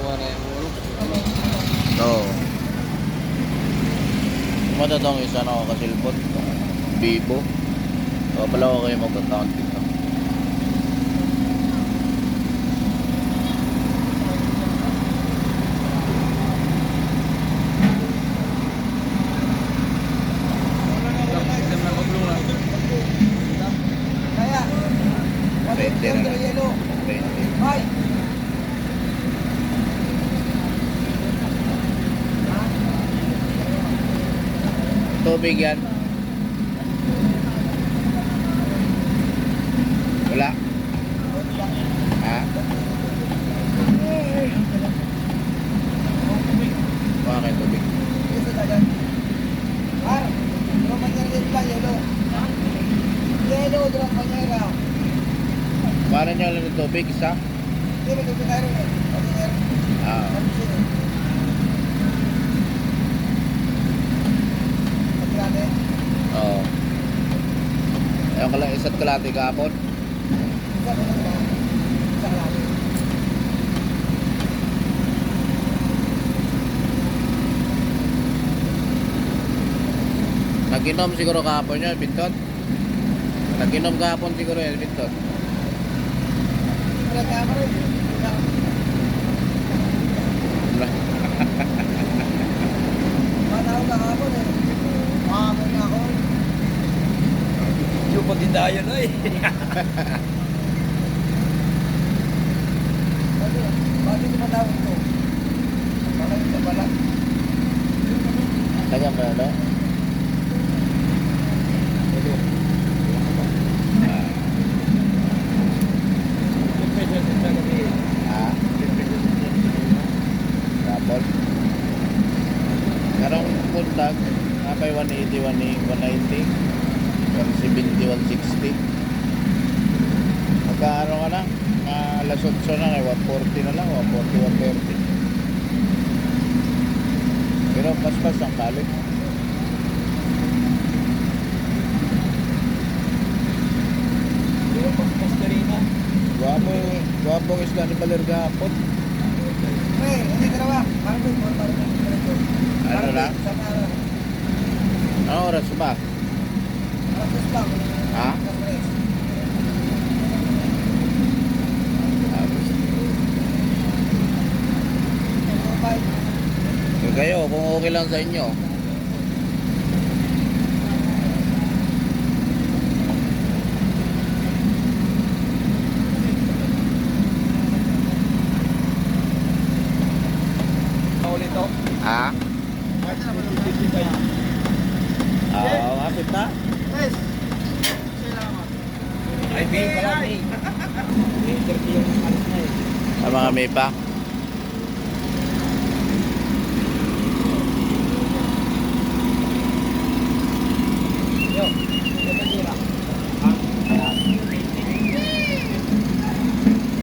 Kawawa na yung ulo. Oo. Matatang isa na ako kasilpot. Bibo. O pala ako kayo mag-account dito. Kaya, Pwede na lang. Pwede. Tubig yan. Wala. Ha? Bakit tubig? Para nyo lang ng tubig, isa? Hindi, may tubig tayo rin eh. Ah. Ano siya eh? Pagkirate. Oo. Lang isa't kalati kahapon. Nag-inom siguro kahapon yun, Bintot. Nag-inom kahapon siguro yun, Bintot. Wala kaya mo rin. Wala. Matawag ka hapon eh. Mahamon na ako. Patindayan na eh. Bakit? Tumatawag ko? Bala yung bala. Tagang ba na? Karong pundag, napay 180, 190, 170, 160. Magkaano ka na? Uh, alas 8 na, eh, 140 na lang, 140, 130. Pero paspas ang balik. Guwapo, guwapo ang isla ni Baler gahapon. Pre, hindi dalawa. Parang doon, parang doon, parang doon. Ano lang? araw. Anong oras ba? Ha? Eh, kayo, kung okay lang sa inyo. Ulit to. Ha? Oo, uh, kapit na. Press. Ay, May pala, May. May interview yung alas na eh. Sa mga may pa.